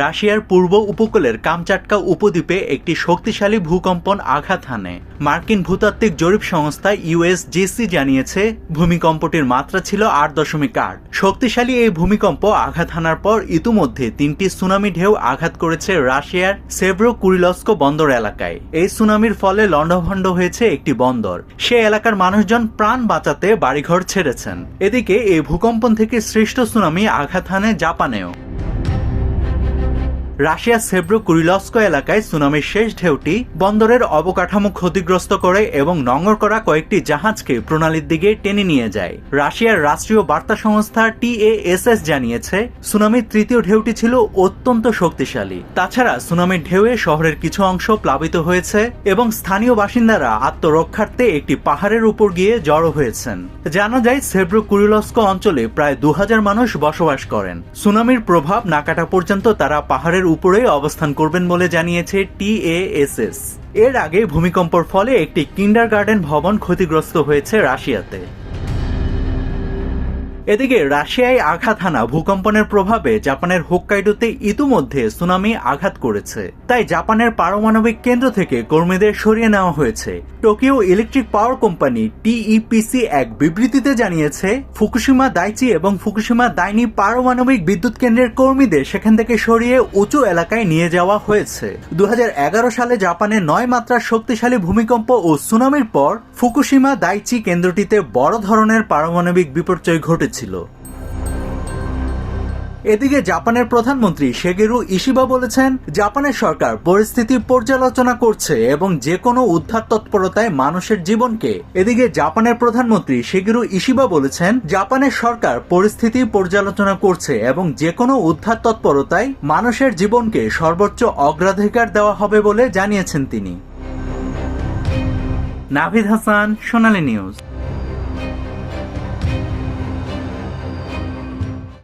রাশিয়ার পূর্ব উপকূলের কামচাটকা উপদ্বীপে একটি শক্তিশালী ভূকম্পন আঘাত হানে। মার্কিন ভূতাত্ত্বিক জরিপ সংস্থা ইউএসজিসি জানিয়েছে, ভূমিকম্পটির মাত্রা ছিল আট দশমিক আট। শক্তিশালী এই ভূমিকম্প আঘাত হানার পর ইতিমধ্যে তিনটি সুনামি ঢেউ আঘাত করেছে রাশিয়ার সেভ্রো কুরিলস্কো বন্দর এলাকায়। এই সুনামির ফলে লণ্ডভণ্ড হয়েছে একটি বন্দর। সে এলাকার মানুষজন প্রাণ বাঁচাতে বাড়িঘর ছেড়েছেন। এদিকে এই ভূকম্পন থেকে সৃষ্ট সুনামি আঘাত হানে জাপানেও। রাশিয়ার সেব্রো কুরিলস্কো এলাকায় সুনামির শেষ ঢেউটি বন্দরের অবকাঠামো ক্ষতিগ্রস্ত করে এবং নঙর করা কয়েকটি জাহাজকে প্রণালীর দিকে টেনে নিয়ে যায়। রাশিয়ার রাষ্ট্রীয় বার্তা সংস্থা টিএএসএস জানিয়েছে, সুনামির তৃতীয় ঢেউটি ছিল অত্যন্ত শক্তিশালী। তাছাড়া সুনামির ঢেউয়ে শহরের কিছু অংশ প্লাবিত হয়েছে এবং স্থানীয় বাসিন্দারা আত্মরক্ষার্থে একটি পাহাড়ের উপর গিয়ে জড়ো হয়েছেন। জানা যায় সেব্রু কুরিলস্কো অঞ্চলে প্রায় দু হাজার মানুষ বসবাস করেন। সুনামির প্রভাব না কাটা পর্যন্ত তারা পাহাড়ের উপরে অবস্থান করবেন বলে জানিয়েছে টিএএসএস এর আগে ভূমিকম্পর ফলে একটি কিন্ডার গার্ডেন ভবন ক্ষতিগ্রস্ত হয়েছে রাশিয়াতে। এদিকে রাশিয়ায় আঘাত হানা ভূকম্পনের প্রভাবে জাপানের হোক্কাইডোতে ইতিমধ্যে সুনামি আঘাত করেছে। তাই জাপানের পারমাণবিক কেন্দ্র থেকে কর্মীদের সরিয়ে নেওয়া হয়েছে। Tokyo electric power company TEPC এক বিবৃতিতে জানিয়েছে, ফুকুশিমা দাইচি এবং ফুকুশিমা দাইনি পারমাণবিক বিদ্যুৎ কেন্দ্রের কর্মীদের সেখান থেকে সরিয়ে উঁচু এলাকায় নিয়ে যাওয়া হয়েছে। দু হাজার এগারো সালে জাপানে নয় মাত্রার শক্তিশালী ভূমিকম্প ও সুনামির পর ফুকুশিমা দাইচি কেন্দ্রটিতে বড় ধরনের পারমাণবিক বিপর্যয় ঘটেছিল এদিকে জাপানের প্রধানমন্ত্রী শেগেরু ইশিবা বলেছেন, জাপানের সরকার পরিস্থিতি পর্যালোচনা করছে এবং যে কোনো উদ্ধার তৎপরতায় মানুষের জীবনকে। এদিকে জাপানের প্রধানমন্ত্রী শেগেরু ইশিবা বলেছেন, জাপানের সরকার পরিস্থিতি পর্যালোচনা করছে এবং যে কোনো উদ্ধার তৎপরতায় মানুষের জীবনকে সর্বোচ্চ অগ্রাধিকার দেওয়া হবে বলে জানিয়েছেন তিনি। নাভিদ হাসান, সোনালী নিউজ।